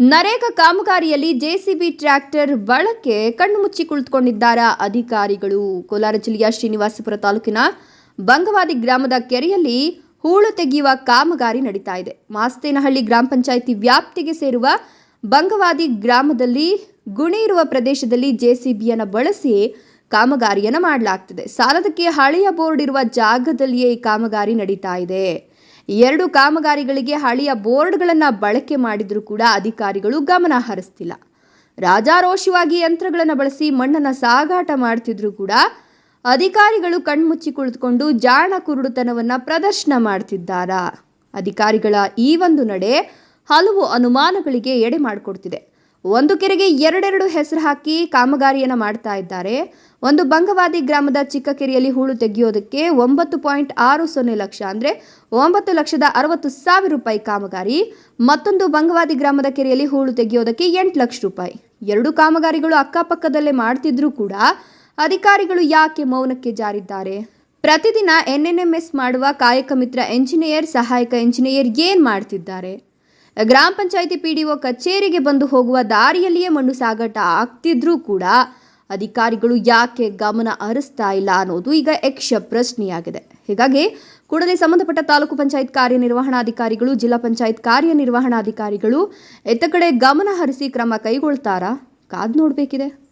NREGA ಕಾಮಗಾರಿಯಲ್ಲಿ JCB tractor ಬಳಕೆ ಕಣ್ಣು ಮುಚ್ಚಿ ಕುಳಿತುಕೊಂಡಿದ್ದಾರೆ ಅಧಿಕಾರಿಗಳು. ಕೋಲಾರ ಜಿಲ್ಲೆಯ ಶ್ರೀನಿವಾಸಪುರ ತಾಲೂಕಿನ ಬಂಗವಾದಿ ಗ್ರಾಮದ ಕೆರೆಯಲ್ಲಿ ಹೂಳು ತೆಗೆಯುವ ಕಾಮಗಾರಿ ನಡೀತಾ ಇದೆ. ಮಾಸ್ತೇನಹಳ್ಳಿ ಗ್ರಾಮ ಪಂಚಾಯಿತಿ ವ್ಯಾಪ್ತಿಗೆ ಸೇರುವ ಬಂಗವಾದಿ ಗ್ರಾಮದಲ್ಲಿ ಗುಣಿ ಇರುವ ಪ್ರದೇಶದಲ್ಲಿ ಜೆಸಿಬಿಯನ್ನು ಬಳಸಿ ಕಾಮಗಾರಿಯನ್ನು ಮಾಡಲಾಗ್ತಿದೆ. ಸಾಲದಕ್ಕೆ ಹಳೆಯ ಬೋರ್ಡ್ ಇರುವ ಜಾಗದಲ್ಲಿಯೇ ಈ ಕಾಮಗಾರಿ ನಡೀತಾ ಇದೆ. ಎರಡು ಕಾಮಗಾರಿಗಳಿಗೆ ಹಳೆಯ ಬೋರ್ಡ್ಗಳನ್ನು ಬಳಕೆ ಮಾಡಿದರೂ ಕೂಡ ಅಧಿಕಾರಿಗಳು ಗಮನ ಹರಿಸ್ತಿಲ್ಲ. ರಾಜಾರೋಷವಾಗಿ ಯಂತ್ರಗಳನ್ನು ಬಳಸಿ ಮಣ್ಣನ್ನು ಸಾಗಾಟ ಮಾಡ್ತಿದ್ರು ಕೂಡ ಅಧಿಕಾರಿಗಳು ಕಣ್ಮುಚ್ಚಿ ಕುಳಿತುಕೊಂಡು ಜಾಣ ಕುರುಡುತನವನ್ನು ಪ್ರದರ್ಶನ ಮಾಡ್ತಿದ್ದಾರಾ? ಅಧಿಕಾರಿಗಳ ಈ ಒಂದು ನಡೆ ಹಲವು ಅನುಮಾನಗಳಿಗೆ ಎಡೆ ಮಾಡಿಕೊಡ್ತಿದೆ. ಒಂದು ಕೆರೆಗೆ ಎರಡೆರಡು ಹೆಸರು ಹಾಕಿ ಕಾಮಗಾರಿಯನ್ನು ಮಾಡ್ತಾ ಇದ್ದಾರೆ. ಒಂದು ಬಂಗವಾದಿ ಗ್ರಾಮದ ಚಿಕ್ಕ ಕೆರೆಯಲ್ಲಿ ಹೂಳು ತೆಗೆಯೋದಕ್ಕೆ ಒಂಬತ್ತು ಪಾಯಿಂಟ್ ಆರು ಸೊನ್ನೆ ಲಕ್ಷ ಅಂದರೆ ಒಂಬತ್ತು ಲಕ್ಷದ ಅರವತ್ತು ಸಾವಿರ ರೂಪಾಯಿ ಕಾಮಗಾರಿ. ಮತ್ತೊಂದು ಬಂಗವಾದಿ ಗ್ರಾಮದ ಕೆರೆಯಲ್ಲಿ ಹೂಳು ತೆಗೆಯೋದಕ್ಕೆ ಎಂಟು ಲಕ್ಷ ರೂಪಾಯಿ. ಎರಡು ಕಾಮಗಾರಿಗಳು ಅಕ್ಕಪಕ್ಕದಲ್ಲೇ ಮಾಡ್ತಿದ್ರೂ ಕೂಡ ಅಧಿಕಾರಿಗಳು ಯಾಕೆ ಮೌನಕ್ಕೆ ಜಾರಿದ್ದಾರೆ? ಪ್ರತಿದಿನ ಎನ್ಎನ್ಎಂಎಸ್ ಮಾಡುವ ಕಾಯಕ ಮಿತ್ರ ಎಂಜಿನಿಯರ್, ಸಹಾಯಕ ಎಂಜಿನಿಯರ್ ಏನು ಮಾಡ್ತಿದ್ದಾರೆ? ಗ್ರಾಮ ಪಂಚಾಯಿತಿ ಪಿಡಿಒ ಕಚೇರಿಗೆ ಬಂದು ಹೋಗುವ ದಾರಿಯಲ್ಲಿಯೇ ಮಣ್ಣು ಸಾಗಾಟ ಆಗ್ತಿದ್ರೂ ಕೂಡ ಅಧಿಕಾರಿಗಳು ಯಾಕೆ ಗಮನ ಹರಿಸ್ತಾ ಇಲ್ಲ ಅನ್ನೋದು ಈಗ ಯಕ್ಷ ಪ್ರಶ್ನೆಯಾಗಿದೆ. ಹೀಗಾಗಿ ಕೂಡಲೇ ಸಂಬಂಧಪಟ್ಟ ತಾಲೂಕು ಪಂಚಾಯತ್ ಕಾರ್ಯನಿರ್ವಹಣಾಧಿಕಾರಿಗಳು, ಜಿಲ್ಲಾ ಪಂಚಾಯತ್ ಕಾರ್ಯನಿರ್ವಹಣಾಧಿಕಾರಿಗಳು ಎತ್ತ ಕಡೆ ಗಮನ ಹರಿಸಿ ಕ್ರಮ ಕೈಗೊಳ್ತಾರಾ? ಕಾದ್ ನೋಡಬೇಕಿದೆ.